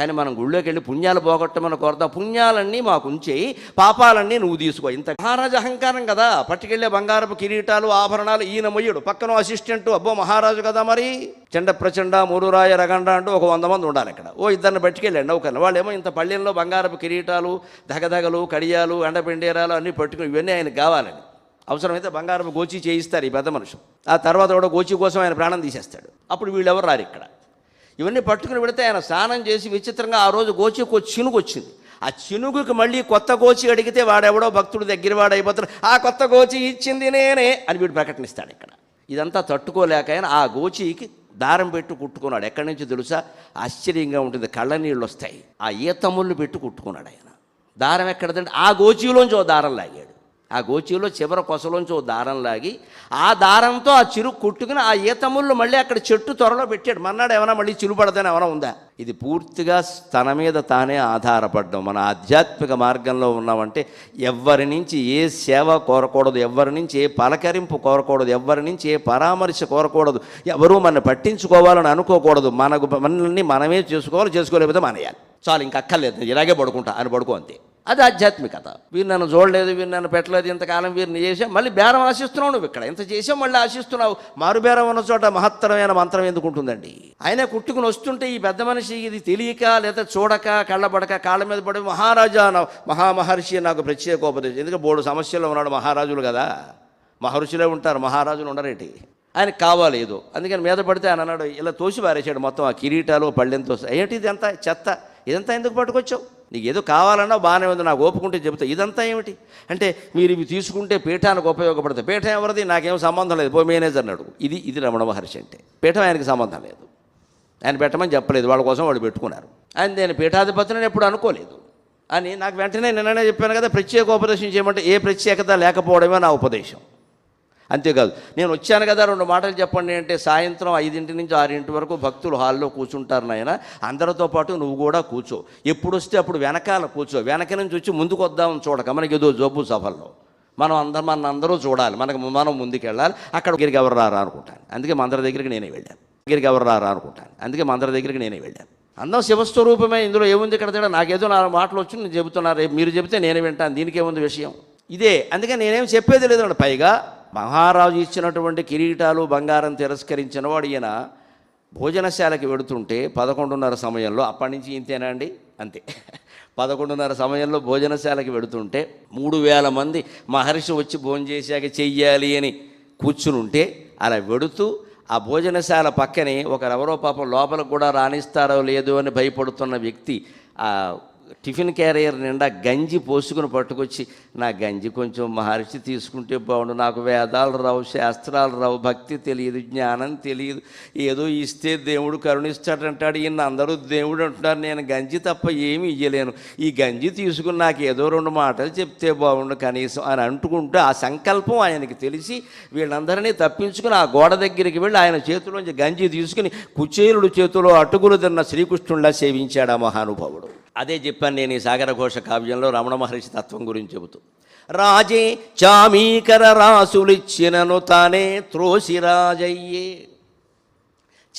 కానీ మనం గుళ్ళోకి వెళ్ళి పుణ్యాలు పోగొట్టమని కోరతాం పుణ్యాలన్నీ మాకు ఉంచి పాపాలన్నీ నువ్వు తీసుకో. ఇంత మహారాజు అహంకారం కదా. పట్టుకెళ్ళే బంగారపు కిరీటాలు ఆభరణాలు ఈయన మొయ్యడు. పక్కన అసిస్టెంట్ అబ్బో మహారాజు కదా మరి. చెండ ప్రచండ మూడురాయ రగండ అంటూ ఒక వంద మంది ఉండాలి ఇక్కడ ఓ ఇద్దరిని పట్టుకెళ్ళండి నౌకర్ని. వాళ్ళేమో ఇంత పళ్ళెంలో బంగారపు కిరీటాలు దగదగలు కడియాలు ఎండపిండేరాలు అన్నీ పట్టుకుని ఇవన్నీ ఆయనకు కావాలని అవసరమైతే బంగారపు గోచి చేయిస్తారు ఈ పెద్ద మనుషులు. ఆ తర్వాత కూడా గోచి కోసం ఆయన ప్రాణం తీసేస్తాడు. అప్పుడు వీళ్ళెవరు రారు ఇక్కడ? ఇవన్నీ పట్టుకుని పెడితే ఆయన స్నానం చేసి విచిత్రంగా ఆ రోజు గోచికి ఒక చినుగు వచ్చింది. ఆ చినుగుకి మళ్ళీ కొత్త గోచి అడిగితే వాడెవడో భక్తుడు దగ్గర వాడైపోతాడు. ఆ కొత్త గోచి ఇచ్చింది నేనే అని వీడు ప్రకటనిస్తాడు ఇక్కడ. ఇదంతా తట్టుకోలేక ఆయన ఆ గోచికి దారం పెట్టి కుట్టుకున్నాడు. ఎక్కడి నుంచి తెలుసా? ఆశ్చర్యంగా ఉంటుంది. కళ్ళ నీళ్ళు వస్తాయి. ఆ ఈతముళ్ళు పెట్టి కుట్టుకున్నాడు ఆయన. దారం ఎక్కడదంటే ఆ గోచీలోంచి ఓ దారం లాగాడు. ఆ గోచీలో చివర కొసలోంచి ఓ దారం లాగి ఆ దారంతో ఆ చిరు కుట్టుకుని ఆ ఈతముళ్ళు మళ్ళీ అక్కడ చెట్టు త్వరలో పెట్టాడు. మన్నాడు ఏమైనా మళ్ళీ చిలుపడదని ఏమైనా ఉందా? ఇది పూర్తిగా తన మీద తానే ఆధారపడ్డం. మన ఆధ్యాత్మిక మార్గంలో ఉన్నామంటే ఎవ్వరి నుంచి ఏ సేవ కోరకూడదు ఎవ్వరి నుంచి ఏ పలకరింపు కోరకూడదు ఎవరి నుంచి ఏ పరామర్శ కోరకూడదు ఎవరూ మన పట్టించుకోవాలని అనుకోకూడదు. మనకు మనల్ని మనమే చేసుకోవాలి చేసుకోలేకపోతే మానేయాలి. చాలు ఇంకక్కర్లేదు ఇలాగే పడుకుంటా. అని పడుకో అంతే. అది ఆధ్యాత్మికత. వీరు నన్ను చూడలేదు వీరు నన్ను పెట్టలేదు ఇంతకాలం వీరిని చేసాం మళ్ళీ బేరం ఆశిస్తున్నావు నువ్వు ఇక్కడ. ఇంత చేసాం మళ్ళీ ఆశిస్తున్నావు. మారు బేరం ఉన్న చోట మహత్తరమైన మంత్రం ఎందుకు ఉంటుందండి? ఆయన కుట్టుకుని వస్తుంటే ఈ పెద్ద మనిషి ఇది తెలియక లేదా చూడక కళ్ళబడక కాళ్ళ మీద పడి మహారాజా మహామహర్షి నాకు ప్రత్యేక ఉపదేశం. ఎందుకంటే బోడు సమస్యల్లో ఉన్నాడు మహారాజులు కదా. మహర్షులే ఉంటారు మహారాజులు ఉండరేటి. ఆయనకి కావాలి ఏదో. అందుకని మీద పడితే ఆయన అన్నాడు ఇలా తోసి పారేసాడు మొత్తం ఆ కిరీటాలు పళ్ళెంతో ఏంటి ఇదంతా? చెత్త. ఇదంతా ఎందుకు పట్టుకొచ్చావు? నీకు ఏదో కావాలన్నా బాగానే ఉంది నాకు ఓపుకుంటే చెబుతా. ఇదంతా ఏమిటి? అంటే మీరు ఇవి తీసుకుంటే పీఠానికి ఉపయోగపడతాయి. పీఠం ఎవరిది? నాకేం సంబంధం లేదు. పో మేనేజర్ అన్నాడు ఇది ఇది రమణ మహర్షి అంటే. పీఠం ఆయనకి సంబంధం లేదు. ఆయన పెట్టమని చెప్పలేదు. వాళ్ళ కోసం వాళ్ళు పెట్టుకున్నారు. ఆయన నేను పీఠాధిపతిని ఎప్పుడు అనుకోలేదు. అని నాకు వెంటనే నిన్ననే చెప్పాను కదా ప్రత్యేక ఉపదేశం చేయమంటే ఏ ప్రత్యేకత లేకపోవడమే నా ఉపదేశం. అంతేకాదు. నేను వచ్చాను కదా రెండు మాటలు చెప్పండి అంటే సాయంత్రం ఐదింటి నుంచి ఆరింటి వరకు భక్తులు హాల్లో కూర్చుంటారు నాయన. అందరితో పాటు నువ్వు కూడా కూర్చో. ఎప్పుడు వస్తే అప్పుడు వెనకాల కూర్చో. వెనక నుంచి వచ్చి ముందుకు వద్దామని చూడక. మనకి ఏదో జబ్బు సభల్లో. మనం అందరం మన అందరూ చూడాలి. మనకు మనం ముందుకెళ్ళాలి. అక్కడ దగ్గరికి ఎవరు రారా అనుకుంటాను. అందుకే మందర దగ్గరికి నేనే వెళ్ళాను. దగ్గరికి ఎవరు రారా అనుకుంటాను. అందుకే మందర దగ్గరికి నేనే వెళ్ళాను. అందం శివస్వరూపమే. ఇందులో ఏముంది ఇక్కడ తేడా? నాకేదో నా మాటలు వచ్చి నేను చెబుతున్నారు మీరు చెబితే నేనే వింటాను. దీనికి ఏముంది విషయం? ఇదే. అందుకే నేనేం చెప్పేది లేదు పైగా. మహారాజు ఇచ్చినటువంటి కిరీటాలు బంగారం తిరస్కరించిన వాడు ఈయన భోజనశాలకి వెడుతుంటే పదకొండున్నర సమయంలో అప్పటి నుంచి ఇంతేనా అండి? అంతే. పదకొండున్నర సమయంలో భోజనశాలకి వెడుతుంటే మూడు వేల మంది మహర్షి వచ్చి భోజనం చేశాక చెయ్యాలి అని కూర్చునుంటే అలా వెడుతూ ఆ భోజనశాల పక్కనే ఒకరెవరో పాపం లోపలకు కూడా రాణిస్తారో లేదో అని భయపడుతున్న వ్యక్తి ఆ టిఫిన్ క్యారియర్ నిండా గంజి పోసుకుని పట్టుకొచ్చి నా గంజి కొంచెం మహర్షి తీసుకుంటే బాగుండు. నాకు వేదాలు రావు శాస్త్రాలు రావు భక్తి తెలియదు జ్ఞానం తెలియదు. ఏదో ఇస్తే దేవుడు కరుణిస్తాడంటాడు ఈయన అందరూ దేవుడు అంటున్నారు. నేను గంజి తప్ప ఏమి ఇయ్యలేను. ఈ గంజి తీసుకుని నాకు ఏదో రెండు మాటలు చెప్తే బాగుండు కనీసం అని అంటుకుంటూ ఆ సంకల్పం ఆయనకి తెలిసి వీళ్ళందరినీ తప్పించుకుని ఆ గోడ దగ్గరికి వెళ్ళి ఆయన చేతిలోంచి గంజి తీసుకుని కుచేలుడు చేతిలో అటుకులు తిన్న శ్రీకృష్ణుడిలా సేవించాడు ఆ మహానుభావుడు. అదే చెప్పాను నేను ఈ సాగరఘోష కావ్యంలో రమణ మహర్షి తత్వం గురించి చెబుతూ. రాజే చామీకర రాసులిచ్చినను తానే త్రోసి రాజయ్యే.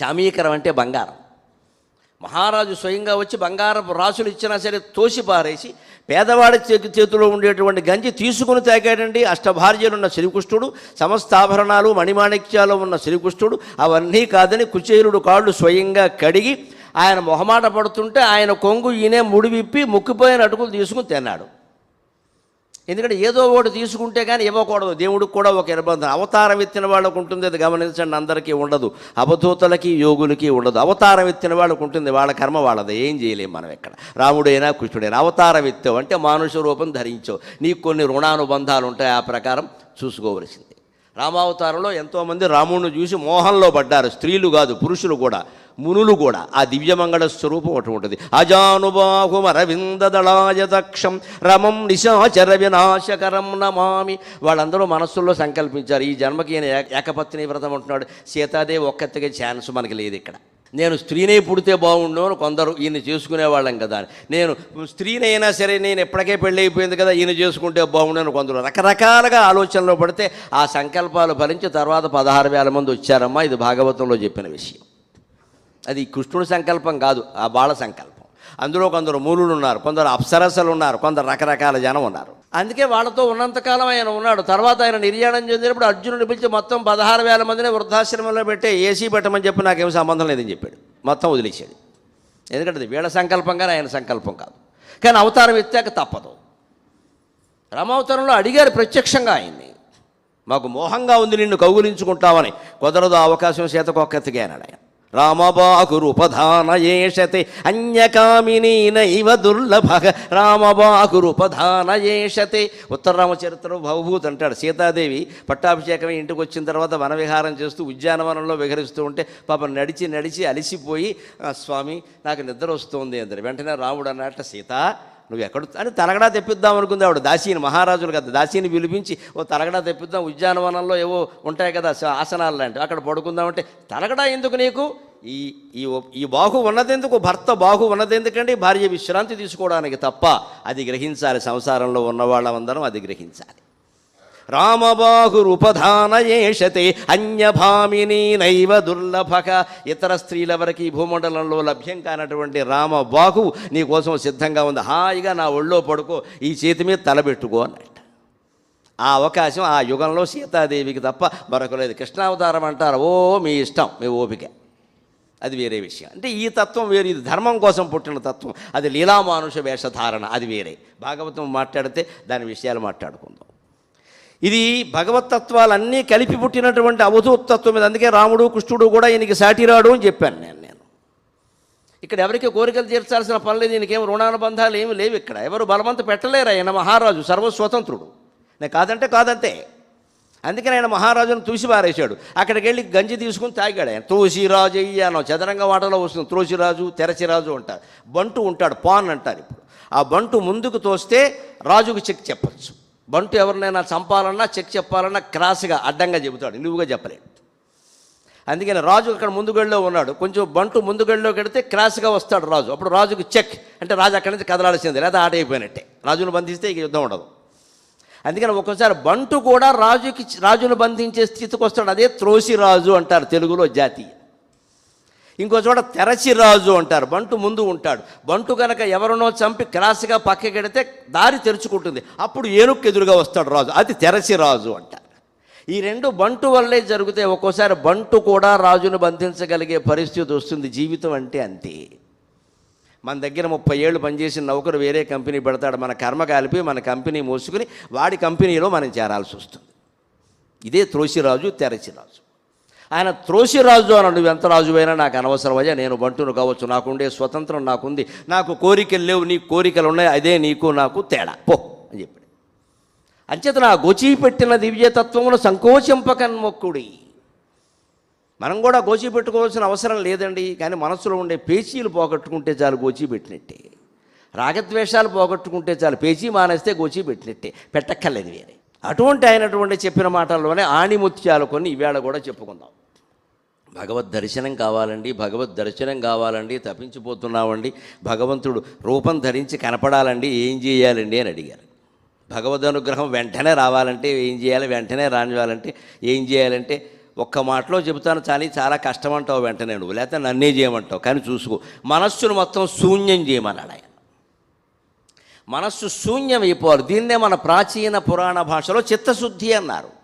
చామీకరం అంటే బంగారం. మహారాజు స్వయంగా వచ్చి బంగారపు రాసులు ఇచ్చినా సరే తోసి పారేసి పేదవాడి చేతి చేతిలో ఉండేటువంటి గంజి తీసుకుని తాగాడండి. అష్టభార్యలు ఉన్న శ్రీకృష్ణుడు సమస్త ఆభరణాలు మణిమాణిక్యాలు ఉన్న శ్రీకృష్ణుడు అవన్నీ కాదని కుచేరుడు కాళ్ళు స్వయంగా కడిగి ఆయన మొహమాట పడుతుంటే ఆయన కొంగు ఈయనే ముడి విప్పి ముక్కిపోయిన అటుకులు తీసుకుని తిన్నాడు. ఎందుకంటే ఏదో ఒకటి తీసుకుంటే కానీ ఇవ్వకూడదు. దేవుడికి కూడా ఒక నిర్బంధం. అవతారం ఎత్తిన వాళ్ళకు ఉంటుంది అది గమనించండి అందరికీ ఉండదు. అవధూతలకి యోగులకి ఉండదు. అవతారం ఎత్తిన వాళ్ళకు ఉంటుంది వాళ్ళ కర్మ వాళ్ళది. ఏం చేయలేము మనం ఎక్కడ రాముడైనా కృష్ణుడైనా అవతారం ఎత్తావు అంటే మానుష రూపం ధరించావు. నీకు కొన్ని రుణానుబంధాలు ఉంటాయి ఆ ప్రకారం చూసుకోవలసింది. రామావతారంలో ఎంతోమంది రాముడిని చూసి మోహంలో పడ్డారు. స్త్రీలు కాదు పురుషులు కూడా మునులు కూడా. ఆ దివ్యమంగళ స్వరూపం ఒకటి ఉంటుంది. అజానుబాహుమరవిందదళాయదక్షం రమం నిశాచర వినాశకరం నమామి. వాళ్ళందరూ మనస్సుల్లో సంకల్పించారు. ఈ జన్మకి ఈయన ఏకపత్ని వ్రతం ఉంటున్నాడు సీతాదేవి ఒక్కతిగా ఛాన్స్ మనకి లేదు ఇక్కడ. నేను స్త్రీనే పుడితే బాగుండు అని కొందరు ఈయన చేసుకునేవాళ్ళం కదా నేను స్త్రీనైనా సరే నేను ఎప్పటికే పెళ్ళి అయిపోయింది కదా ఈయన చేసుకుంటే బాగుండు అని కొందరు రకరకాలుగా ఆలోచనలో పడితే ఆ సంకల్పాలు ఫలించి తర్వాత పదహారు వేల మంది వచ్చారమ్మా ఇది భాగవతంలో చెప్పిన విషయం. అది కృష్ణుడి సంకల్పం కాదు ఆ బాల సంకల్పం. అందులో కొందరు మూలులు ఉన్నారు కొందరు అప్సరసలు ఉన్నారు కొందరు రకరకాల జనం ఉన్నారు. అందుకే వాళ్ళతో ఉన్నంతకాలం ఆయన ఉన్నాడు. తర్వాత ఆయన నిర్యాణం చెందినప్పుడు అర్జునుడిని పిలిచి మొత్తం పదహారు వేల మందిని వృద్ధాశ్రమంలో పెట్టే ఏసీ పెట్టమని చెప్పి నాకేం సంబంధం లేదని చెప్పాడు. మొత్తం వదిలేశాడు. ఎందుకంటే వీళ్ళ సంకల్పం కానీ ఆయన సంకల్పం కాదు. కానీ అవతారం ఎత్తాక తప్పదు. రామావతారంలో అడిగారు ప్రత్యక్షంగా ఆయన్ని. మాకు మోహంగా ఉంది నిన్ను కౌగులించుకుంటామని. కుదరదు అవకాశం చేతకొక్కతిగా అన్నాడు ఆయన. రామబాకురుపధానయేషతే అన్యకామినీ దుర్లభ. రామబాకురుపధానయేషతే ఉత్తర రామచరిత్ర భవభూత్ అంటాడు. సీతాదేవి పట్టాభిషేకం ఇంటికి వచ్చిన తర్వాత వనవిహారం చేస్తూ ఉద్యానవనంలో విహరిస్తూ ఉంటే పాపం నడిచి నడిచి అలిసిపోయి "ఆ, స్వామి నాకు నిద్ర వస్తుంది అందరు వెంటనే రాముడు అన్నట్ట సీత నువ్వు ఎక్కడ అని తలగడా తెప్పిద్దాం అనుకుంది ఆవిడ. దాసీని మహారాజులు కదా దాసీని పిలిపించి ఓ తలగడా తెప్పిద్దాం ఉద్యానవనంలో ఏవో ఉంటాయి కదా ఆసనాలు లాంటివి అక్కడ పడుకుందామంటే తలగడా ఎందుకు నీకు? ఈ ఈ ఈ బాహు ఉన్నదెందుకు? భర్త బాహు ఉన్నదెందుకండి? భార్య విశ్రాంతి తీసుకోవడానికి తప్ప అది గ్రహించాలి. సంసారంలో ఉన్న వాళ్ళందరం అది గ్రహించాలి. రామబాహురుపధానయేషతే అన్యభామిని నైవ దుర్లభక. ఇతర స్త్రీలెవరికి ఈ భూమండలంలో లభ్యం కానటువంటి రామబాహు నీకోసం సిద్ధంగా ఉంది. హాయిగా నా ఒళ్ళో పడుకో ఈ చేతి మీద తలబెట్టుకో అన్నట్ట. ఆ అవకాశం ఆ యుగంలో సీతాదేవికి తప్ప మరొక లేదు. కృష్ణావతారం అంటారు ఓ మీ ఇష్టం మీ ఓపిక. అది వేరే విషయం. అంటే ఈ తత్వం వేరే ఇది ధర్మం కోసం పుట్టిన తత్వం. అది లీలామానుష వేషధారణ అది వేరే. భాగవతం మాట్లాడితే దాని విషయాలు మాట్లాడుకుందాం. ఇది భగవతత్వాలన్నీ కలిపి పుట్టినటువంటి అవధూతత్వం మీద. అందుకే రాముడు కృష్ణుడు కూడా ఈయనకి సాటిరాడు అని చెప్పాను నేను నేను. ఇక్కడ ఎవరికి కోరికలు తీర్చాల్సిన పని లేదు ఈయనకేం రుణానుబంధాలు ఏమి లేవు ఇక్కడ. ఎవరు బలవంత పెట్టలేరు ఆయన మహారాజు సర్వస్వతంత్రుడు. నేను కాదంటే కాదంతే. అందుకని ఆయన మహారాజును తూసి పారేశాడు అక్కడికి వెళ్ళి గంజి తీసుకుని తాగాడు ఆయన. తోసిరాజు అయ్యాను చదరంగ వాటలో వస్తుంది. తులసిరాజు తెరచిరాజు అంటారు. బంటు ఉంటాడు పాన్ అంటారు ఇప్పుడు. ఆ బంటు ముందుకు తోస్తే రాజుకు చెక్ చెప్పచ్చు. బంటు ఎవరినైనా చంపాలన్నా చెక్ చెప్పాలన్నా క్రాస్గా అడ్డంగా చెబుతాడు. నిలువుగా చెప్పలేడు. అందుకని రాజు అక్కడ ముందుగడిలో ఉన్నాడు. కొంచెం బంటు ముందుగడిలోకి వెడితే క్రాస్గా వస్తాడు రాజు. అప్పుడు రాజుకు చెక్. అంటే రాజు అక్కడి నుంచి కదలాల్సింది లేదా ఆట అయిపోయినట్టే. రాజును బంధిస్తే ఇక యుద్ధం ఉండదు. అందుకని ఒక్కోసారి బంటు కూడా రాజుకి రాజును బంధించే స్థితికి వస్తాడు. అదే త్రోసి రాజు అంటారు తెలుగులో జాతి ఇంకో చోట తెరచి రాజు అంటారు బంటు ముందు ఉంటాడు. బంటు కనుక ఎవరినో చంపి క్రాస్గా పక్కకెడితే దారి తెరుచుకుంటుంది. అప్పుడు ఏనుక్ ఎదురుగా వస్తాడు రాజు అది తెరచి రాజు అంటారు. ఈ రెండు బంటు వల్లే జరిగితే ఒక్కోసారి బంటు కూడా రాజును బంధించగలిగే పరిస్థితి వస్తుంది. జీవితం అంటే అంతే. మన దగ్గర ముప్పై ఏళ్ళు పనిచేసిన నౌకరు వేరే కంపెనీ పెడతాడు. మన కర్మ కలిపి మన కంపెనీ మోసుకుని వాడి కంపెనీలో మనం చేరాల్సి వస్తుంది. ఇదే త్రోసిరాజు తెరచిరాజు ఆయన త్రోసిరాజు అని నువ్వు ఎంత రాజువైనా నాకు అనవసరమయ్యా నేను బంటును కావచ్చు నాకుండే స్వతంత్రం నాకుంది నాకు కోరికలు లేవు నీ కోరికలు ఉన్నాయి అదే నీకు నాకు తేడా పో అని చెప్పాడు. అంచేత నా గోచిపెట్టిన దివ్యతత్వమును సంకోచింపకన్మొక్కుడి. మనం కూడా గోచి పెట్టుకోవాల్సిన అవసరం లేదండి కానీ మనసులో ఉండే పేచీలు పోగొట్టుకుంటే చాలు గోచి పెట్టినట్టే రాగద్వేషాలు పోగొట్టుకుంటే చాలు పేచీ మానేస్తే గోచి పెట్టినట్టే పెట్టక్కర్లేదు వేరే. అటువంటి అయినటువంటి చెప్పిన మాటల్లోనే ఆణిముత్యాలు కొన్ని ఈవేళ కూడా చెప్పుకుందాం. భగవద్ దర్శనం కావాలండి భగవద్ దర్శనం కావాలండి తప్పించిపోతున్నామండి భగవంతుడు రూపం ధరించి కనపడాలండి ఏం చేయాలండి అని అడిగారు. భగవద్ అనుగ్రహం వెంటనే రావాలంటే ఏం చేయాలి వెంటనే రానివ్వాలంటే ఏం చేయాలంటే ఒక్క మాటలో చెబుతాను చాలి చాలా కష్టం అంటావు వెంటనే నువ్వు లేకపోతే నన్నే చేయమంటావు కానీ చూసుకో మనస్సును మొత్తం శూన్యం చేయమన్నాడు ఆయన. మనస్సు శూన్యం అయిపోవాలి దీన్నే మన ప్రాచీన పురాణ భాషలో చిత్తశుద్ధి అన్నారు.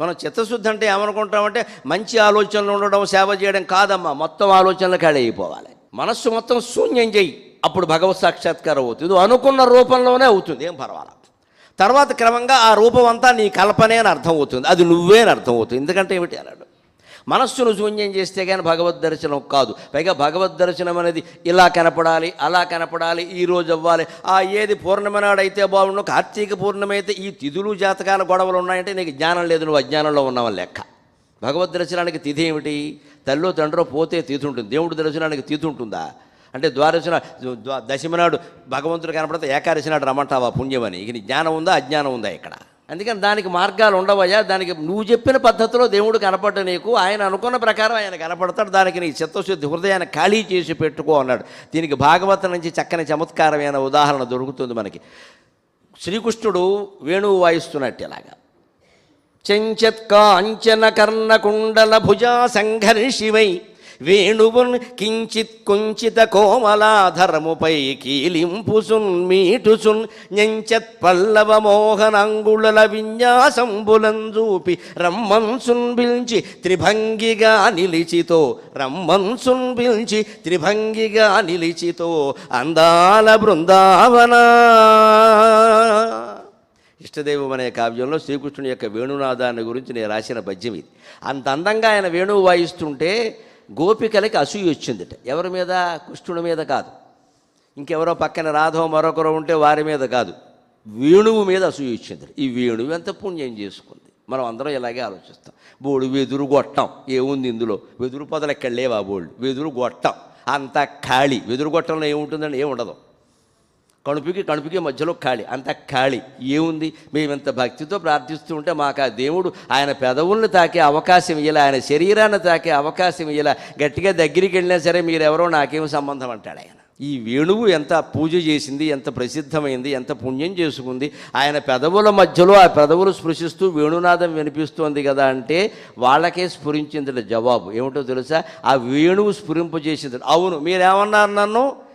మనం చిత్తశుద్ధి అంటే ఏమనుకుంటామంటే మంచి ఆలోచనలు ఉండడం సేవ చేయడం కాదమ్మా. మొత్తం ఆలోచనలు కాడే అయిపోవాలి. మనస్సు మొత్తం శూన్యం చేయి అప్పుడు భగవత్ సాక్షాత్కారం అవుతుంది. ఇది అనుకున్న రూపంలోనే అవుతుంది. ఏం పర్వాలేదు. తర్వాత క్రమంగా ఆ రూపం అంతా నీ కల్పనే అని అర్థం అవుతుంది. అది నువ్వే అని అర్థం అవుతుంది. ఎందుకంటే ఏమిటి అన్నాడు? మనస్సును శూన్యం చేస్తే కానీ భగవద్ దర్శనం కాదు. పైగా భగవద్ దర్శనం అనేది ఇలా కనపడాలి అలా కనపడాలి ఈ రోజు అవ్వాలి. ఆ ఏది పూర్ణిమ నాడు బాగుండు కార్తీక పూర్ణిమ ఈ తిథులు జాతకాల గొడవలు ఉన్నాయంటే నీకు జ్ఞానం లేదు నువ్వు అజ్ఞానంలో ఉన్నావని లెక్క. భగవద్ దర్శనానికి తిథి ఏమిటి? తల్లో తండ్రో పోతే తిథి ఉంటుంది. దేవుడి దర్శనానికి తిథి ఉంటుందా? అంటే ద్వాదశి ద్వా- దశమి నాడు భగవంతుడు కనపడితే ఏకాదశి నాడు రమ్మంటావా పుణ్యమని? ఇక నీ జ్ఞానం ఉందా అజ్ఞానం ఉందా ఇక్కడ? అందుకని దానికి మార్గాలు ఉండవయ్యా. దానికి నువ్వు చెప్పిన పద్ధతిలో దేవుడు కనపడ్డ నీకు. ఆయన అనుకున్న ప్రకారం ఆయన కనపడతాడు. దానికి నీ చిత్తశుద్ధి హృదయాన్ని ఖాళీ చేసి పెట్టుకో అన్నాడు. దీనికి భాగవత నుంచి చక్కని చమత్కారమైన ఉదాహరణ దొరుకుతుంది మనకి. శ్రీకృష్ణుడు వేణువు వాయిస్తున్నట్టు ఇలాగా. చెంచత్కాంచన కర్ణకుండల భుజా సంఘర్షివై వేణువున్ కించిత్ కుంచిత కోమలాధరముపై కీలింపుసున్ మీటుసున్ ఞంచత్ పల్లవ మోహనంగుళల విన్యాసంబులంజూపి రమ్మన్సున్ పిలిచి త్రిభంగిగా నిలిచితో రమ్మన్సున్ పిలిచి త్రిభంగిగా నిలిచితో అందాల బృందావనా. ఇష్టదేవం అనే కావ్యంలో శ్రీకృష్ణుని యొక్క వేణునాదాన్ని గురించి నేను రాసిన పద్యం ఇది. అంత అందంగా ఆయన వేణువు వాయిస్తుంటే గోపికలకి అసూయ వచ్చిందిట. ఎవరి మీద? కృష్ణుడి మీద కాదు. ఇంకెవరో పక్కన రాధవ మరొకరు ఉంటే వారి మీద కాదు. వేణువు మీద అసూయ వచ్చింది ఈ వేణువు ఎంత పుణ్యం చేసుకుంది? మనం అందరం ఇలాగే ఆలోచిస్తాం. బోడు వెదురు గొట్టం. ఏముంది ఇందులో? వెదురు పొదలు ఎక్కడ లేవా బోళ్ళు? వెదురు గొట్టం. అంత ఖాళీ. వెదురు గొట్టంలో ఏముంటుందండి? ఏముండదు. కణుపుకి కణుపుకి మధ్యలో ఖాళీ. అంత ఖాళీ. ఏముంది? మేము ఇంత భక్తితో ప్రార్థిస్తూ ఉంటే మాకు ఆ దేవుడు ఆయన పెదవుల్ని తాకే అవకాశం ఇలా ఆయన శరీరాన్ని తాకే అవకాశం ఇలా గట్టిగా దగ్గరికి వెళ్ళినా సరే మీరెవరో నాకేం సంబంధం అంటాడు ఆయన. ఈ వేణువు ఎంత పూజ చేసింది ఎంత ప్రసిద్ధమైంది ఎంత పుణ్యం చేసుకుంది ఆయన పెదవుల మధ్యలో ఆ పెదవులు స్పృశిస్తూ వేణునాదం వినిపిస్తోంది కదా అంటే వాళ్ళకే స్ఫురించింది జవాబు. ఏమిటో తెలుసా? ఆ వేణువు స్ఫురింపజేసింది అవును మీరేమన్నారు నన్ను?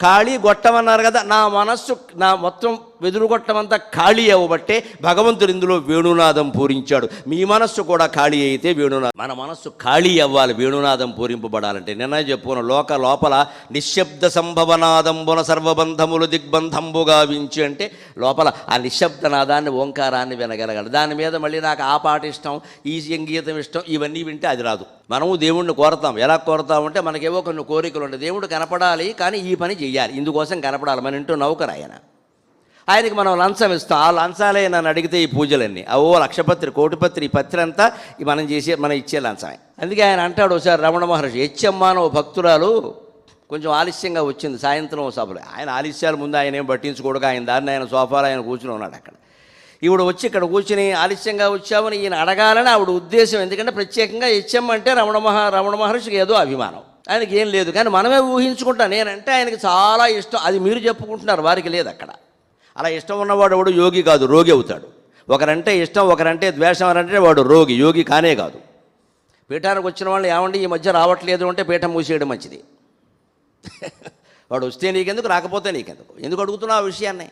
ఖాళీ గొట్టమన్నారు కదా నా మనస్సు నా మొత్తం వెదురుగొట్టమంతా ఖాళీ అవ్వబట్టే భగవంతుడు ఇందులో వేణునాదం పూరించాడు. మీ మనస్సు కూడా ఖాళీ అయితే వేణునాదం. మన మనస్సు ఖాళీ అవ్వాలి వేణునాదం పూరింపబడాలంటే. నిన్న చెప్పుకున్న లోక లోపల నిశ్శబ్ద సంభవనాదంబున సర్వబంధములు దిగ్బంధంబుగా వించి అంటే లోపల ఆ నిశ్శబ్ద నాదాన్ని ఓంకారాన్ని వినగలగాలి. దాని మీద మళ్ళీ నాకు ఆ పాట ఇష్టం ఈ సంగీతం ఇష్టం ఇవన్నీ వింటే అది రాదు. మనము దేవుణ్ణి కోరతాం. ఎలా కోరతామంటే మనకేవో కొన్ని కోరికలు ఉంటాయి దేవుడు కనపడాలి కానీ ఈ పని చేయాలి ఇందుకోసం కనపడాలి. మన ఇంటూ నౌకరు ఆయన ఆయనకి మనం లంచం ఇస్తాం. ఆ లంచాలే నన్ను అడిగితే ఈ పూజలన్నీ. ఓ లక్షపత్రి కోటిపత్రి ఈ పత్రి అంతా ఈ మనం చేసే మనం ఇచ్చే లంచమే. అందుకే ఆయన అంటాడు ఒకసారి రమణ మహర్షి హెచ్చమ్మ అని ఓ భక్తురాలు కొంచెం ఆలస్యంగా వచ్చింది సాయంత్రం సభలో. ఆయన ఆలస్యాల ముందు ఆయన ఏం పట్టించుకోడుగా ఆయన దారిని ఆయన సోఫాలో ఆయన కూర్చుని ఉన్నాడు అక్కడ. ఈవిడ వచ్చి ఇక్కడ కూర్చుని ఆలస్యంగా వచ్చామని ఈయన అడగాలని ఆవిడ ఉద్దేశం. ఎందుకంటే ప్రత్యేకంగా హెచ్ఎమ్ అంటే రమణ మహా రమణ మహర్షికి ఏదో అభిమానం. ఆయనకి ఏం లేదు. కానీ మనమే ఊహించుకుంటాం. నేనంటే ఆయనకి చాలా ఇష్టం. అది మీరు చెప్పుకుంటున్నారు. వారికి లేదు అక్కడ. అలా ఇష్టం ఉన్నవాడు వాడు యోగి కాదు రోగి అవుతాడు. ఒకరంటే ఇష్టం ఒకరంటే ద్వేషం అని అంటే వాడు రోగి యోగి కానే కాదు. పీఠానికి వచ్చిన వాళ్ళు ఏమండి ఈ మధ్య రావట్లేదు అంటే పీఠం మూసేయడం మంచిది. వాడు వస్తే నీకెందుకు రాకపోతే నీకెందుకు? ఎందుకు అడుగుతున్నావు ఆ విషయాన్ని?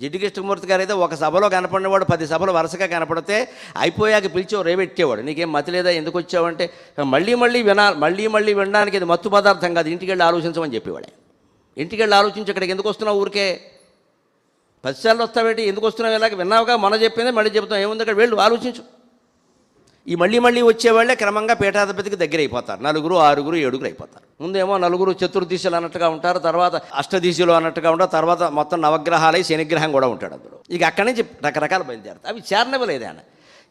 జిడ్డు కృష్ణమూర్తి గారు అయితే ఒక సభలో కనపడినవాడు పది సభలు వరుసగా కనపడితే అయిపోయాక పిలిచి రేవెట్టేవాడు. నీకేం మతి లేదా? ఎందుకు వచ్చావంటే మళ్ళీ మళ్ళీ వినా మళ్ళీ మళ్ళీ వినడానికి ఇది మత్తు పదార్థం కాదు ఇంటికి వెళ్ళి ఆలోచించమని చెప్పేవాడే. ఇంటికి వెళ్ళి ఆలోచించి ఇక్కడికి ఎందుకు వస్తున్నావు ఊరికే? పదిసార్లు వస్తావేంటి ఎందుకు వస్తున్నావు ఇలాగ? విన్నావుగా? మన చెప్పిందే మళ్ళీ చెప్తాం ఏముంది అక్కడ? వెళ్ళు ఆలోచించు. ఈ మళ్ళీ మళ్ళీ వచ్చేవాళ్ళే క్రమంగా పీఠాధిపతికి దగ్గర అయిపోతారు. నలుగురు ఆరుగురు ఏడుగురు అయిపోతారు. ముందేమో నలుగురు చతుర్దిశలు అన్నట్టుగా ఉంటారు. తర్వాత అష్టదిశలు అన్నట్టుగా ఉంటారు. తర్వాత మొత్తం నవగ్రహాలై శనిగ్రహం కూడా ఉంటాడు అందులో. ఇక అక్కడి నుంచి రకరకాల బయలుదేరుతారు. అవి చేరనివ్వలేదు ఆయన.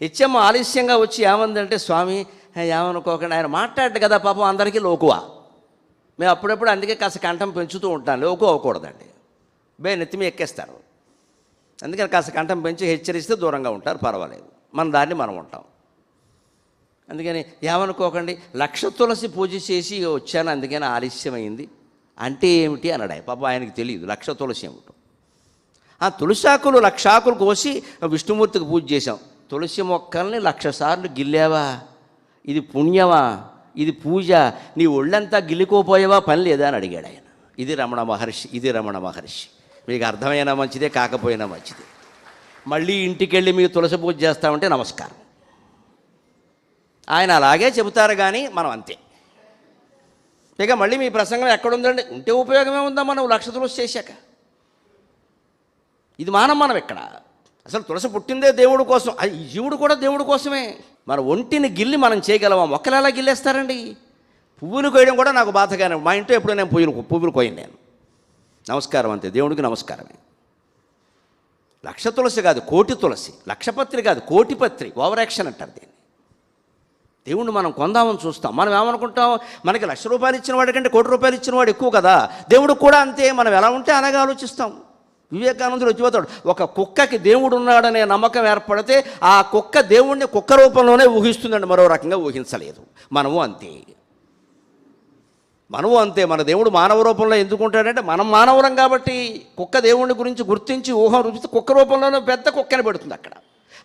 ఇచ్చమ్మ ఆలస్యంగా వచ్చి ఏమందంటే స్వామి ఏమనుకోకండి. ఆయన మాట్లాడు కదా పాపం అందరికీ లోకువా. మేము అప్పుడప్పుడు అందుకే కాస్త కంఠం పెంచుతూ ఉంటాను. లోకు అవ్వకూడదండి. బే నెత్తిమి ఎక్కేస్తారు. అందుకని కాస్త కంఠం పెంచి హెచ్చరిస్తే దూరంగా ఉంటారు పర్వాలేదు. మన దాన్ని మనం ఉంటాం. అందుకని ఏమనుకోకండి లక్ష తులసి పూజ చేసి వచ్చాను అందుకని ఆలస్యమైంది. అంటే ఏమిటి అన్నాడు పాప ఆయనకి తెలియదు లక్ష తులసి ఏమిటో. ఆ తులసాకులు లక్షాకులు కోసి విష్ణుమూర్తికి పూజ చేశాం. తులసి మొక్కల్ని లక్ష సార్లు గిల్లావా? ఇది పుణ్యమా? ఇది పూజ? నీ ఒళ్ళంతా గిల్లుకోపోయావా పని లేదా? అని అడిగాడు ఆయన. ఇది రమణ మహర్షి ఇది రమణ మహర్షి. మీకు అర్థమైనా మంచిదే కాకపోయినా మంచిదే. మళ్ళీ ఇంటికి వెళ్ళి మీకు తులసి పూజ చేస్తామంటే నమస్కారం. ఆయన అలాగే చెబుతారు కానీ మనం అంతే. ఇక మళ్ళీ మీ ప్రసంగం ఎక్కడుందండి? ఉంటే ఉపయోగమే ఉందా మనం లక్ష తులసి చేశాక? ఇది మానం మనం ఇక్కడ. అసలు తులసి పుట్టిందే దేవుడి కోసం. అది ఈ జీవుడు కూడా దేవుడి కోసమే. మన ఒంటిని గిల్లి మనం చేయగలమా? మొక్కలు ఎలా గిల్లేస్తారండి? పువ్వులు కోయడం కూడా నాకు బాధగానే. మా ఇంట్లో ఎప్పుడైనా నేను పువ్వులు పువ్వులు కోయింది నేను. నమస్కారం అంతే దేవుడికి నమస్కారమే. లక్ష తులసి కాదు కోటి తులసి. లక్షపత్రి కాదు కోటిపత్రి. ఓవర్ యాక్షన్ అంటారు దీన్ని. దేవుణ్ణి మనం కొందామని చూస్తాం. మనం ఏమనుకుంటాం? మనకి లక్ష రూపాయలు ఇచ్చిన వాడికంటే కోటి రూపాయలు ఇచ్చిన వాడు ఎక్కువ కదా. దేవుడు కూడా అంతే. మనం ఎలా ఉంటే అలాగే ఆలోచిస్తాం. వివేకానందుడు వచ్చిపోతాడు ఒక కుక్కకి దేవుడు ఉన్నాడనే నమ్మకం ఏర్పడితే ఆ కుక్క దేవుణ్ణి కుక్క రూపంలోనే ఊహిస్తుందండి. మరో రకంగా ఊహించలేదు. మనము అంతే. మనము అంతే మన దేవుడు మానవ రూపంలో ఎందుకు ఉంటాడంటే మనం మానవులం కాబట్టి కుక్క దేవుడిని గురించి గుర్తించి ఊహం రుచితే కుక్క రూపంలోనే పెద్ద కుక్కని పెడుతుంది అక్కడ.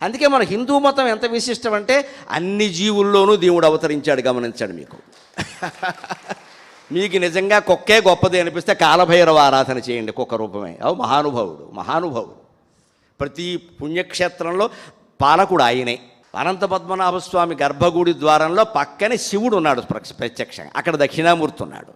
అందుకే మన హిందూ మతం ఎంత విశిష్టం అంటే అన్ని జీవుల్లోనూ దేవుడు అవతరించాడు గమనించాడు మీకు. మీకు నిజంగా కుక్కే గొప్పది అనిపిస్తే కాలభైరవ ఆరాధన చేయండి కుక్క రూపమే. అవు మహానుభావుడు మహానుభావుడు. ప్రతి పుణ్యక్షేత్రంలో పాలకుడు ఆయనే. అనంత పద్మనాభస్వామి గర్భగుడి ద్వారంలో పక్కనే శివుడు ఉన్నాడు ప్రక్ష- ప్రత్యక్షంగా. అక్కడ దక్షిణామూర్తి ఉన్నాడు.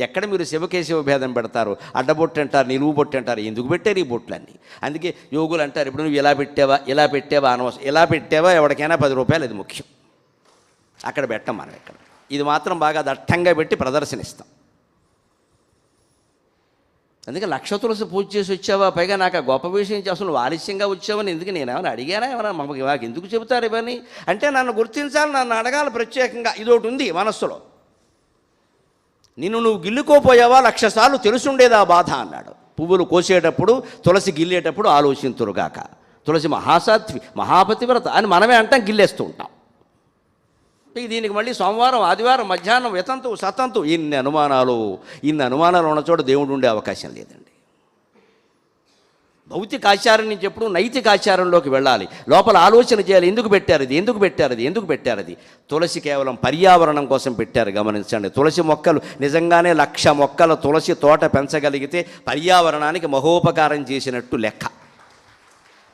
ఎక్కడ మీరు శివకేశవ భేదం పెడతారు? అడ్డబొట్టు అంటారు నిలువు బొట్టు అంటారు ఎందుకు పెట్టారు ఈ బొట్లన్నీ? అందుకే యోగులు అంటారు ఇప్పుడు నువ్వు ఇలా పెట్టావా ఇలా పెట్టావా అనవసరం ఇలా పెట్టావా ఎవరికైనా పది రూపాయలు అది ముఖ్యం. అక్కడ పెట్టం మనం ఇక్కడ. ఇది మాత్రం బాగా దట్టంగా పెట్టి ప్రదర్శనిస్తాం. అందుకే లక్ష తులసి పూజ చేసి వచ్చావా? పైగా నాకు ఆ గొప్ప విషయం చేసి అసలు నువ్వు ఆలస్యంగా వచ్చావని ఎందుకు నేను ఏమైనా అడిగానా? ఏమైనా మాకు మాకు ఎందుకు చెబుతారు ఇవన్నీ? అంటే నన్ను గుర్తించాలి నన్ను అడగాలి ప్రత్యేకంగా. ఇదొకటి ఉంది మనస్సులో. నిన్ను నువ్వు గిల్లుకోపోయావా? లక్షసార్లు తెలుసుండేది ఆ బాధ అన్నాడు. పువ్వులు కోసేటప్పుడు తులసి గిల్లేటప్పుడు ఆలోచింతురుగాక. తులసి మహాసాత్వి మహాపతివ్రత అని మనమే అంటాం గిల్లేస్తూ ఉంటాం. దీనికి మళ్ళీ సోమవారం ఆదివారం మధ్యాహ్నం వితంతు సతంతు ఇన్ని అనుమానాలు ఇన్ని అనుమానాలు ఉన్న చోట దేవుడు ఉండే అవకాశం లేదండి. భౌతిక ఆచారం నుంచి ఎప్పుడు నైతిక ఆచారంలోకి వెళ్ళాలి. లోపల ఆలోచన చేయాలి ఎందుకు పెట్టారు ఇది ఎందుకు పెట్టారు ఇది ఎందుకు పెట్టారు అది తులసి కేవలం పర్యావరణం కోసం పెట్టారు గమనించండి. తులసి మొక్కలు నిజంగానే లక్ష మొక్కల తులసి తోట పెంచగలిగితే పర్యావరణానికి మహోపకారం చేసినట్టు లెక్క.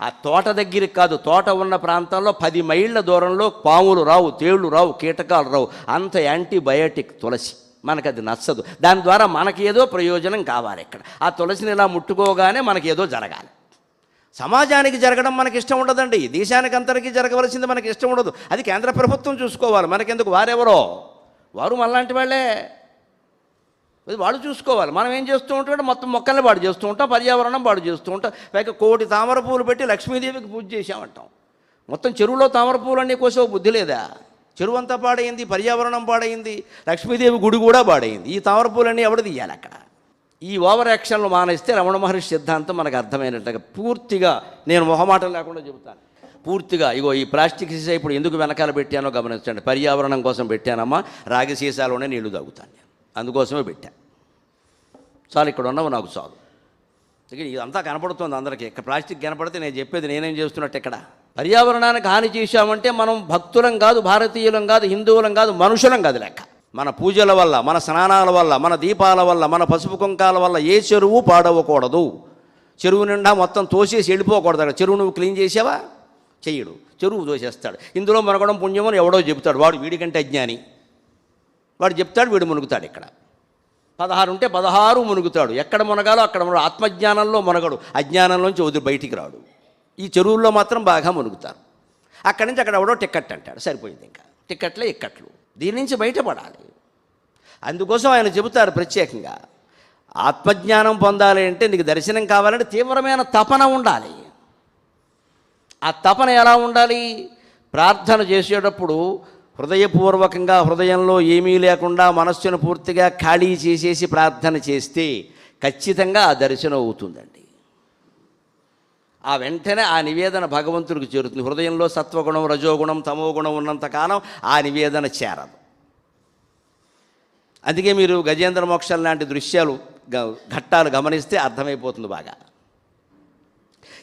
ఆ తోట దగ్గరికి కాదు తోట ఉన్న ప్రాంతంలో పది మైళ్ళ దూరంలో పాములు రావు తేళ్ళు రావు కీటకాలు రావు. అంత యాంటీబయాటిక్ తులసి. మనకు అది నచ్చదు. దాని ద్వారా మనకి ఏదో ప్రయోజనం కావాలి ఇక్కడ. ఆ తులసిని ఇలా ముట్టుకోగానే మనకి ఏదో జరగాలి. సమాజానికి జరగడం మనకి ఇష్టం ఉండదండి. దేశానికి అందరికీ జరగవలసింది మనకి ఇష్టం ఉండదు. అది కేంద్ర ప్రభుత్వం చూసుకోవాలి. మనకెందుకు? వారెవరో? వారు మనలాంటి వాళ్ళే. అది వాడు చూసుకోవాలి. మనం ఏం చేస్తూ ఉంటాం మొత్తం మొక్కల్ని పాడు చేస్తూ ఉంటాం పర్యావరణం పాడు చేస్తూ ఉంటాం. పైగా కోటి తామర పూలు పెట్టి లక్ష్మీదేవికి పూజ చేసామంటాం మొత్తం చెరువులో తామర పూలన్నీ కోసే బుద్ధి లేదా? చెరువు అంతా పాడైంది పర్యావరణం పాడైంది లక్ష్మీదేవి గుడి కూడా పాడైంది. ఈ తామర పూలన్నీ ఎవడు తీయాలి అక్కడ? ఈ ఓవర్ యాక్షన్లు మానేస్తే రమణ మహర్షి సిద్ధాంతం మనకు అర్థమైనట్టుగా పూర్తిగా నేను మొహమాటం లేకుండా చెబుతాను. పూర్తిగా ఇగో ఈ ప్లాస్టిక్ సీసా ఇప్పుడు ఎందుకు వెనకాల పెట్టానో గమనించండి. పర్యావరణం కోసం పెట్టానమ్మా. రాగి సీసాలోనే నీళ్ళు తాగుతాను నేను. అందుకోసమే పెట్టాను చాలు ఇక్కడ ఉన్నవి నాకు చాలు. ఇక ఇదంతా కనపడుతుంది అందరికీ. ఇక్కడ ప్లాస్టిక్ కనపడితే నేను చెప్పేది నేనేం చేస్తున్నట్టు ఇక్కడ? పర్యావరణానికి హాని చేశామంటే మనం భక్తులం కాదు భారతీయులం కాదు హిందువులం కాదు మనుషులం కాదు లెక్క. మన పూజల వల్ల మన స్నానాల వల్ల మన దీపాల వల్ల మన పసుపు కుంకాల వల్ల ఏ చెరువు పాడవకూడదు. చెరువు నిండా మొత్తం తోసేసి వెళ్ళిపోకూడదు అక్కడ. చెరువు నువ్వు క్లీన్ చేసావా? చెయ్యడు. చెరువు తోసేస్తాడు. ఇందులో మనగడం పుణ్యమని ఎవడో చెబుతాడు. వాడు వీడికంటే అజ్ఞాని. వాడు చెప్తాడు వీడు మునుగుతాడు ఇక్కడ. పదహారు ఉంటే పదహారు మునుగుతాడు. ఎక్కడ మునగాలో అక్కడ మునగడు ఆత్మజ్ఞానంలో మునగడు. అజ్ఞానంలోంచి వదిలి బయటికి రాడు. ఈ చెరువుల్లో మాత్రం బాగా మునుగుతారు. అక్కడి నుంచి అక్కడ ఎవడో టిక్కెట్ అంటాడు. సరిపోయింది ఇంకా. టికెట్లే ఇక్కట్లు. దీని నుంచి బయటపడాలి. అందుకోసం ఆయన చెబుతారు ప్రత్యేకంగా ఆత్మజ్ఞానం పొందాలి అంటే నీకు దర్శనం కావాలంటే తీవ్రమైన తపన ఉండాలి. ఆ తపన ఎలా ఉండాలి? ప్రార్థన చేసేటప్పుడు హృదయపూర్వకంగా హృదయంలో ఏమీ లేకుండా మనస్సును పూర్తిగా ఖాళీ చేసేసి ప్రార్థన చేస్తే ఖచ్చితంగా ఆ దర్శనం అవుతుందండి. ఆ వెంటనే ఆ నివేదన భగవంతుడికి చేరుతుంది. హృదయంలో సత్వగుణం రజోగుణం తమోగుణం ఉన్నంతకాలం ఆ నివేదన చేరదు. అందుకే మీరు గజేంద్ర మోక్షం లాంటి దృశ్యాలు గ- ఘట్టాలు గమనిస్తే అర్థమైపోతుంది బాగా.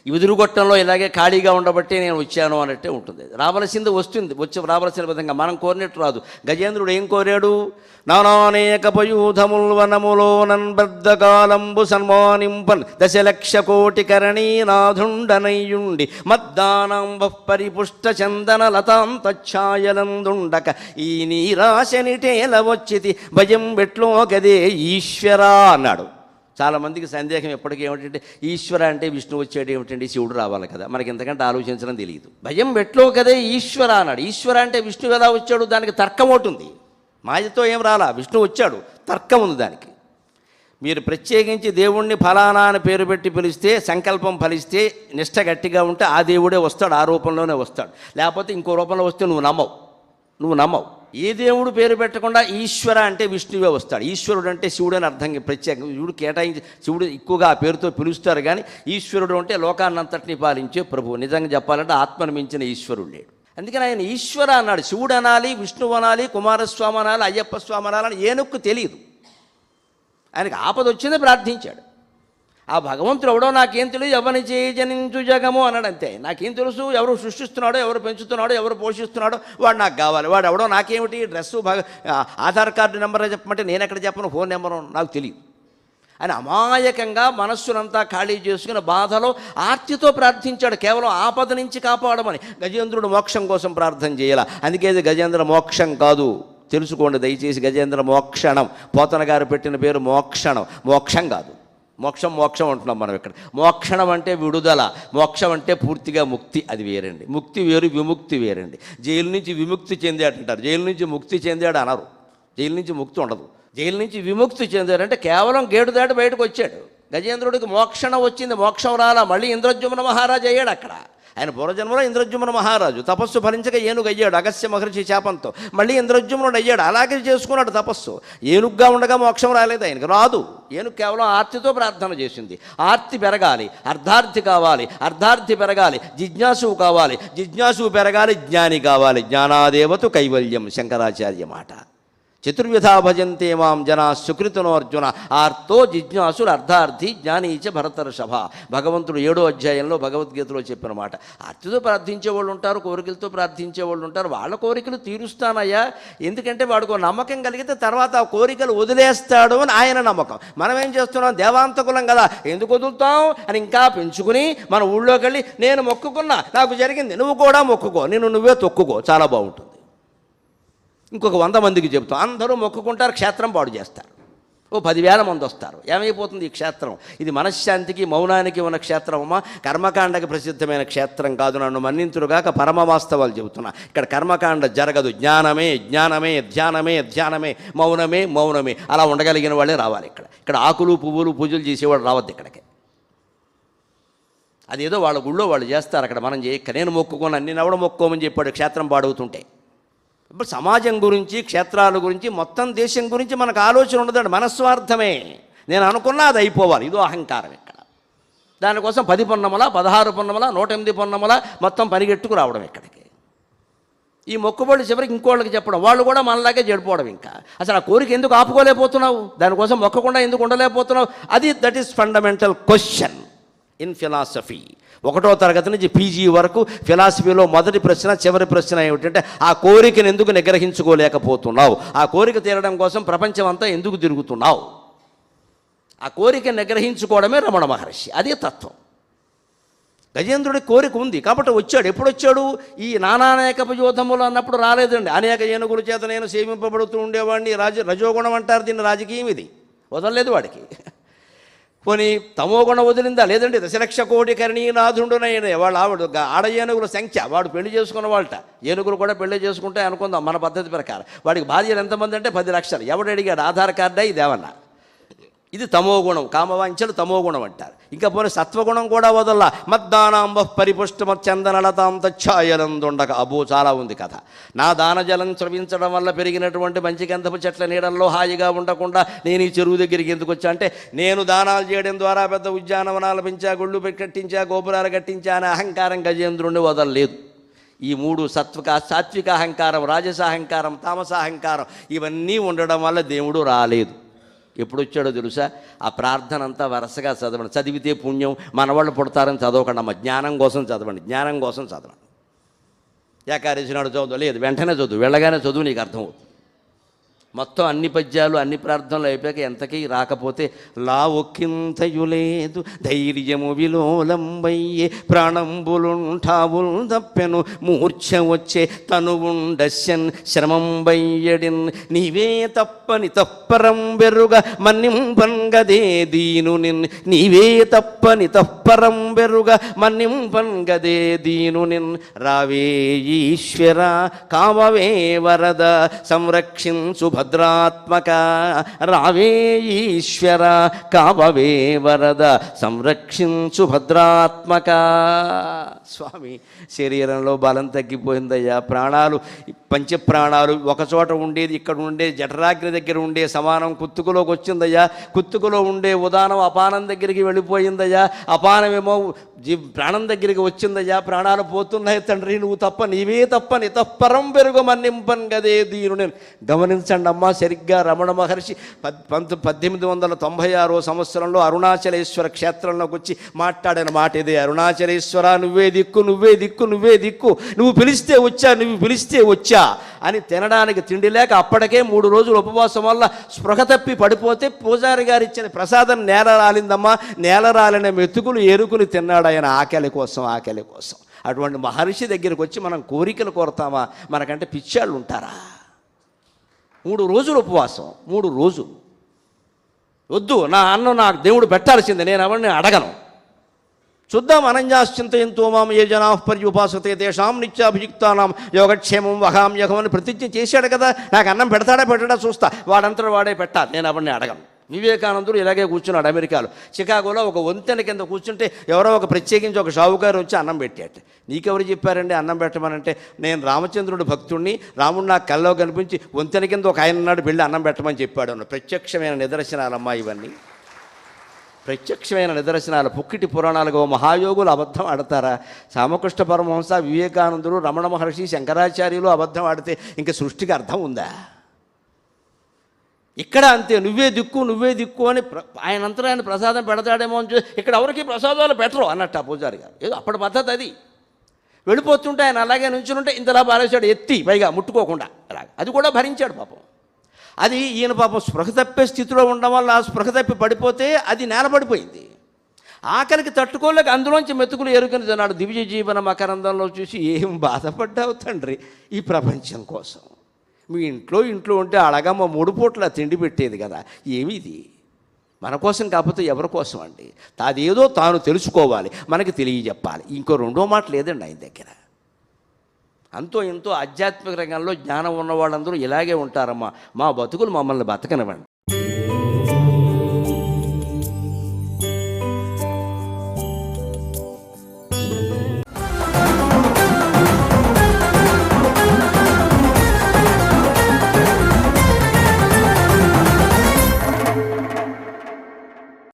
ఎదురుగొట్టంలో ఇలాగే ఖాళీగా ఉండబట్టే నేను వచ్చాను అన్నట్టే ఉంటుంది. రావలసింది వస్తుంది వచ్చి రావలసిన విధంగా మనం కోరినట్టు రాదు. గజేంద్రుడు ఏం కోరాడు? నానానేక పయూధముల్ వనములో నన్బద్ధకాలంబు సన్మానింపన్ దశలక్ష కోటి కరణీ నాథుండనయ్యుండి మద్దానాంబ పరిపుష్ట చందన లతాంతఛాయలందుండక ఈ నీరాశనిటేల వచ్చితి భయం వెట్లో గదే ఈశ్వరా అన్నాడు. చాలా మందికి సందేహం ఎప్పటికీ ఏమిటంటే ఈశ్వర అంటే విష్ణు వచ్చాడు ఏమిటండి? శివుడు రావాలి కదా. మనకి ఎంతకంటే ఆలోచించడం తెలియదు. భయం పెట్లో కదే ఈశ్వర అన్నాడు. ఈశ్వర అంటే విష్ణు ఎలా వచ్చాడు దానికి తర్కం ఒకటి ఉంది. మాయతో ఏం రాలా? విష్ణు వచ్చాడు తర్కం ఉంది దానికి. మీరు ప్రత్యేకించి దేవుణ్ణి ఫలానా అని పేరు పెట్టి పిలిస్తే సంకల్పం ఫలిస్తే నిష్ట గట్టిగా ఉంటే ఆ దేవుడే వస్తాడు ఆ రూపంలోనే వస్తాడు. లేకపోతే ఇంకో రూపంలో వస్తే నువ్వు నమ్మవు. నువ్వు నమ్మవు. ఏ దేవుడు పేరు పెట్టకుండా ఈశ్వర అంటే విష్ణువే వస్తాడు. ఈశ్వరుడు అంటే శివుడు అని అర్థం ప్రత్యేకంగా శివుడు కేటాయించి శివుడు ఎక్కువగా ఆ పేరుతో పిలుస్తారు కానీ ఈశ్వరుడు అంటే లోకాన్నంతటిని పాలించే ప్రభువు. నిజంగా చెప్పాలంటే ఆత్మను మించిన ఈశ్వరుడు లేడు. అందుకని ఆయన ఈశ్వర అన్నాడు. శివుడు అనాలి విష్ణువు అనాలి కుమారస్వామి అనాలి అయ్యప్ప స్వామి అనాలని ఏనుక్కు తెలియదు ఆయనకు ఆపద వచ్చిందే ప్రార్థించాడు. ఆ భగవంతుడు ఎవడో నాకేం తెలియదు ఎవరిని చేయజనించు జగము అన్నాడు అంతే నాకేం తెలుసు ఎవరు సృష్టిస్తున్నాడో ఎవరు పెంచుతున్నాడో ఎవరు పోషిస్తున్నాడో వాడు నాకు కావాలి. వాడు ఎవడో నాకేమిటి డ్రెస్సు భగ ఆధార్ కార్డు నెంబర్ చెప్పమంటే నేను ఎక్కడ చెప్పను ఫోన్ నెంబరు నాకు తెలియదు. అని అమాయకంగా మనస్సునంతా ఖాళీ చేసుకుని బాధలో ఆర్తితో ప్రార్థించాడు. కేవలం ఆపద నుంచి కాపాడమని. గజేంద్రుడు మోక్షం కోసం ప్రార్థన చేయాల. అందుకే ఇది గజేంద్ర మోక్షం కాదు. తెలుసుకోండి దయచేసి గజేంద్ర మోక్షణం. పోతన గారు పెట్టిన పేరు మోక్షణం. మోక్షం కాదు. మోక్షం మోక్షం అంటున్నాం మనం ఇక్కడ. మోక్షణం అంటే విడుదల మోక్షం అంటే పూర్తిగా ముక్తి అది వేరండి. ముక్తి వేరు విముక్తి వేరండి. జైలు నుంచి విముక్తి చెందాడు అంటారు. జైలు నుంచి ముక్తి చెందాడు అనరు. జైలు నుంచి ముక్తి ఉండదు. జైలు నుంచి విముక్తి చెందాడంటే కేవలం గేటు దాటి బయటకు వచ్చాడు. గజేంద్రుడికి మోక్షణ వచ్చింది మోక్షం రాలా మళ్ళీ ఇంద్రజుమ్న మహారాజు అయ్యాడు అక్కడ. ఆయన పూర్వజన్మలో ఇంద్రజుమ్న మహారాజు. తపస్సు ఫలించక ఏనుగు అయ్యాడు అగస్య మహర్షి శాపంతో. మళ్ళీ ఇంద్రజుమ్నుడు అయ్యాడు అలాగే చేసుకున్నాడు తపస్సు. ఏనుగ్గా ఉండగా మోక్షం రాలేదు ఆయనకు రాదు. ఏనుగు కేవలం ఆర్తితో ప్రార్థన చేసింది. ఆర్తి పెరగాలి అర్ధార్థి కావాలి అర్ధార్థి పెరగాలి జిజ్ఞాసువు కావాలి జిజ్ఞాసువు పెరగాలి జ్ఞాని కావాలి. జ్ఞానాదేవతు కైవల్యం శంకరాచార్య మాట. చతుర్విధా భజంతే మాం జనా సుకృతనో అర్జున ఆర్తో జిజ్ఞాసులు అర్ధార్థి జ్ఞానీచ భరతర్షభ. భగవంతుడు ఏడో అధ్యాయంలో భగవద్గీతలో చెప్పిన మాట ఆర్తితో ప్రార్థించే వాళ్ళు ఉంటారు కోరికలతో ప్రార్థించే వాళ్ళు ఉంటారు వాళ్ళ కోరికలు తీరుస్తానయ్యా. ఎందుకంటే వాడికి నమ్మకం కలిగితే తర్వాత ఆ కోరికలు వదిలేస్తాడు అని ఆయన నమ్మకం. మనం ఏం చేస్తున్నాం? దేవాంతకులం కదా. ఎందుకు వదులుతాం? అని ఇంకా పెంచుకుని మన ఊళ్ళోకి వెళ్ళి నేను మొక్కుకున్నా నాకు జరిగింది నువ్వు కూడా మొక్కుకో నేను నువ్వే తొక్కుకో. చాలా బాగుంటుంది. ఇంకొక వంద మందికి చెబుతాం. అందరూ మొక్కుకుంటారు క్షేత్రం పాడు చేస్తారు. ఓ పదివేల మంది వస్తారు. ఏమైపోతుంది ఈ క్షేత్రం? ఇది మనశ్శాంతికి మౌనానికి ఉన్న క్షేత్రమమ్మా. కర్మకాండకి ప్రసిద్ధమైన క్షేత్రం కాదు. నన్ను మన్నింతురుగాక పరమ వాస్తవాలు చెబుతున్నా. ఇక్కడ కర్మకాండ జరగదు. జ్ఞానమే జ్ఞానమే ధ్యానమే ధ్యానమే. మౌనమే మౌనమే. అలా ఉండగలిగిన వాళ్ళే రావాలి ఇక్కడ. ఇక్కడ ఆకులు పువ్వులు పూజలు చేసేవాడు రావద్దు ఇక్కడికి. అదేదో వాళ్ళ గుళ్ళో వాళ్ళు చేస్తారు అక్కడ మనం చేయక నేను మొక్కుకొని అన్ని నవడ మొక్కోమని చెప్పాడు. క్షేత్రం పాడవుతుంటే. ఇప్పుడు సమాజం గురించి క్షేత్రాల గురించి మొత్తం దేశం గురించి మనకు ఆలోచన ఉండదండి. మనస్వార్థమే. నేను అనుకున్నా అది అయిపోవాలి. ఇదో అహంకారం ఇక్కడ. దానికోసం పది పొన్నమల పదహారు పొన్నమల నూట ఎనిమిది పొన్నమల మొత్తం పరిగెట్టుకు రావడం ఇక్కడికి. ఈ మొక్కుబళ్ళు చివరికి ఇంకోళ్ళకి చెప్పడం. వాళ్ళు కూడా మనలాగే చెడిపోవడం ఇంకా. అసలు ఆ కోరిక ఎందుకు ఆపుకోలేకపోతున్నావు? దానికోసం మొక్కకుండా ఎందుకు ఉండలేకపోతున్నావు? అది that is fundamental question in philosophy ఒకటో తరగతి నుంచి పీజీ వరకు ఫిలాసఫీలో మొదటి ప్రశ్న చివరి ప్రశ్న ఏమిటంటే ఆ కోరికను ఎందుకు నిగ్రహించుకోలేకపోతున్నావు? ఆ కోరిక తీరడం కోసం ప్రపంచం అంతా ఎందుకు తిరుగుతున్నావు? ఆ కోరిక నిగ్రహించుకోవడమే రమణ మహర్షి. అదే తత్వం. గజేంద్రుడి కోరిక ఉంది కాబట్టి వచ్చాడు. ఎప్పుడు వచ్చాడు ఈ నానానేకపు యోధములు అన్నప్పుడు రాలేదండి. అనేక ఏనుగుల చేత నేను సేవింపబడుతూ ఉండేవాడిని. రాజ రజోగుణం అంటారు దీన్ని రాజకీయం ఇది. వదలలేదు వాడికి. పోనీ తమోగుణం వదిలిందా? లేదండి దశలక్ష కోటి కరణీనాథుండునైన వాళ్ళ ఆవిడ ఆడ ఏనుగుల సంఖ్య. వాడు పెళ్ళి చేసుకున్న వాళ్ళట. ఏనుగులు కూడా పెళ్ళి చేసుకుంటే అనుకుందాం మన పద్ధతి ప్రకారం. వాడికి భార్యలు ఎంతమంది అంటే పది లక్షలు. ఎవడు అడిగాడు? ఆధార్ కార్డా? ఇదేమన్నా? ఇది తమోగుణం కామవాంఛలు తమోగుణం అంటారు. ఇంకా పోనీ సత్వగుణం కూడా వదల మద్దానాంబ పరిపుష్టమ చందనలతాంత తచ్ఛాయలందుండక. అబో చాలా ఉంది కథ. నా దానజలం స్రవించడం వల్ల పెరిగినటువంటి మంచి గంధపు చెట్ల నీడల్లో హాయిగా ఉండకుండా నేను ఈ చెరువు దగ్గరికి ఎందుకు వచ్చా? అంటే నేను దానాలు చేయడం ద్వారా పెద్ద ఉద్యానవనాలు పెంచా గుళ్ళు కట్టించా గోపురాలు కట్టించా అనే అహంకారం గజేంద్రుణ్ణి వదలలేదు. ఈ మూడు సత్వక సాత్విక అహంకారం రాజస అహంకారం తామస అహంకారం ఇవన్నీ ఉండడం వల్ల దేవుడు రాలేదు. ఎప్పుడు వచ్చాడో తెలుసా? ఆ ప్రార్థన అంతా వరుసగా చదవండి. చదివితే పుణ్యం. మనవాళ్ళు పుడతారని చదవకండి అమ్మ. జ్ఞానం కోసం చదవండి. జ్ఞానం కోసం చదవండి. ఏకాదశి నాడు చదువు లేదు. వెంటనే చదువు. వెళ్ళగానే చదువు నీకు అర్థమవుతుంది. మొత్తం అన్ని పద్యాలు అన్ని ప్రార్థనలు అయిపోయాక ఎంతకీ రాకపోతే లా ధైర్యము విలోలంబయ్యే ప్రాణంబులుంఠావుల్ తప్పెను మూర్ఛ వచ్చే తనువుండశ్యన్ శ్రమంబయ్యడిన్. నీవే తప్పని తప్పరం బెరుగ మన్నింపన్గదే దీను నిన్ నీవే తప్పని తప్పరం బెరుగ మన్నింపన్గదే దీను నిన్ రావే ఈశ్వర కావవే వరద సంరక్షించు భద్రాత్మక రావే ఈశ్వర కావవే వరద. సంరక్షించు భద్రాత్మక. స్వామి శరీరంలో బలం తగ్గిపోయిందయ్యా. ప్రాణాలు పంచప్రాణాలు ఒకచోట ఉండేది ఇక్కడ ఉండే జఠరాగ్ని దగ్గర ఉండే సమానం కుత్తుకులోకి వచ్చిందయ్యా. కుత్తుకులో ఉండే ఉదానం అపానం దగ్గరికి వెళ్ళిపోయిందయ్యా. అపానమేమో జీ ప్రాణం దగ్గరికి వచ్చిందయ్యా ప్రాణాలు పోతున్నాయి తండ్రి నువ్వు తప్ప నీవే తప్ప నితప్పరం పెరుగు మన్నింపన్ గదే దీను నేను గమనించండి అమ్మా సరిగ్గా రమణ మహర్షి పద్ పంత పద్దెనిమిది వందల తొంభై ఆరో సంవత్సరంలో అరుణాచలేశ్వర క్షేత్రంలోకి వచ్చి మాట్లాడిన మాట ఇదే అరుణాచలేశ్వర నువ్వే దిక్కు నువ్వే దిక్కు నువ్వే దిక్కు నువ్వు పిలిస్తే వచ్చా నువ్వు పిలిస్తే వచ్చా అని తినడానికి తిండి లేక అప్పటికే మూడు రోజులు ఉపవాసం వల్ల స్పృహ తప్పి పడిపోతే పూజారి గారు ఇచ్చిన ప్రసాదం నేల రాలిందమ్మా నేల రాలిన మెతుకులు ఏరుకుని తిన్నాడు ఆయన ఆకలి కోసం ఆకలి కోసం. అటువంటి మహర్షి దగ్గరికి వచ్చి మనం కోరికలు కోరతామా? మనకంటే పిచ్చాళ్ళు ఉంటారా? మూడు రోజులు ఉపవాసం మూడు రోజులు. వద్దు నా అన్నం నాకు దేవుడు పెట్టాల్సిందే నేను ఎవరిని అడగను. చూద్దాం అనంజాశ్చింతయంతో మామ ఏ జనా పర్యుపాసతే తేషాం నిత్యాభియుక్తానాం యోగక్షేమం వహాం యోగం అని ప్రతిజ్ఞ చేశాడు కదా? నాకు అన్నం పెడతాడా పెట్టడా చూస్తా. వాడంతా వాడే పెట్టాలి నేను ఎవరిని అడగను. వివేకానందుడు ఇలాగే కూర్చున్నాడు అమెరికాలో. చికాగోలో ఒక వంతెన కింద కూర్చుంటే ఎవరో ఒక ప్రత్యేకించి ఒక షావుకారు వచ్చి అన్నం పెట్టాట. నీకెవరు చెప్పారండి అన్నం పెట్టమనంటే? నేను రామచంద్రుడు భక్తుడిని రాముడు నాకు కల్లో కనిపించి వంతెన కింద ఒక ఆయన నాడు వెళ్ళి అన్నం పెట్టమని చెప్పాడు అన్న ప్రత్యక్షమైన నిదర్శనాలమ్మా ఇవన్నీ. ప్రత్యక్షమైన నిదర్శనాలు. పుక్కిటి పురాణాలుగా ఓ మహాయోగులు అబద్ధం ఆడతారా? రామకృష్ణ పరమహంస వివేకానందుడు రమణ మహర్షి శంకరాచార్యులు అబద్ధం ఆడితే ఇంక సృష్టికి అర్థం ఉందా? ఇక్కడ అంతే నువ్వే దిక్కు నువ్వే దిక్కు అని ప్ర- ఆయనంతరం ఆయన ప్రసాదం పెడతాడేమో అని చూసి ఇక్కడ ఎవరికి ప్రసాదాలు పెట్టరు అన్నట్టు ఆ పూజారి గారు. ఏదో అప్పటి పద్ధతి అది. వెళ్ళిపోతుంటే ఆయన అలాగే నుంచుంటే ఇంతలా పారేశాడు ఎత్తి పైగా ముట్టుకోకుండా అలాగ. అది కూడా భరించాడు పాపం. అది ఈయన పాపం స్పృహ తప్పే స్థితిలో ఉండడం వల్ల ఆ స్పృహ తప్పి పడిపోతే అది నేలపడిపోయింది ఆకలికి తట్టుకోలేక అందులోంచి మెతుకులు ఎరుకుని తిన్నాడు దివ్య జీవన మకరందంలో చూసి ఏం బాధపడ్డావు తండ్రి ఈ ప్రపంచం కోసం. మీ ఇంట్లో ఇంట్లో ఉంటే అడగమ్మ మూడు పూట్ల తిండి పెట్టేది కదా. ఏమి ఇది మన కోసం కాకపోతే ఎవరి కోసం అండి? తాదేదో తాను తెలుసుకోవాలి మనకి తెలియజెప్పాలి. ఇంకో రెండో మాట లేదండి ఆయన దగ్గర. అంతో ఎంతో ఆధ్యాత్మిక రంగంలో జ్ఞానం ఉన్న వాళ్ళందరూ ఇలాగే ఉంటారమ్మా. మా బతుకులు మమ్మల్ని బతకనివ్వండి.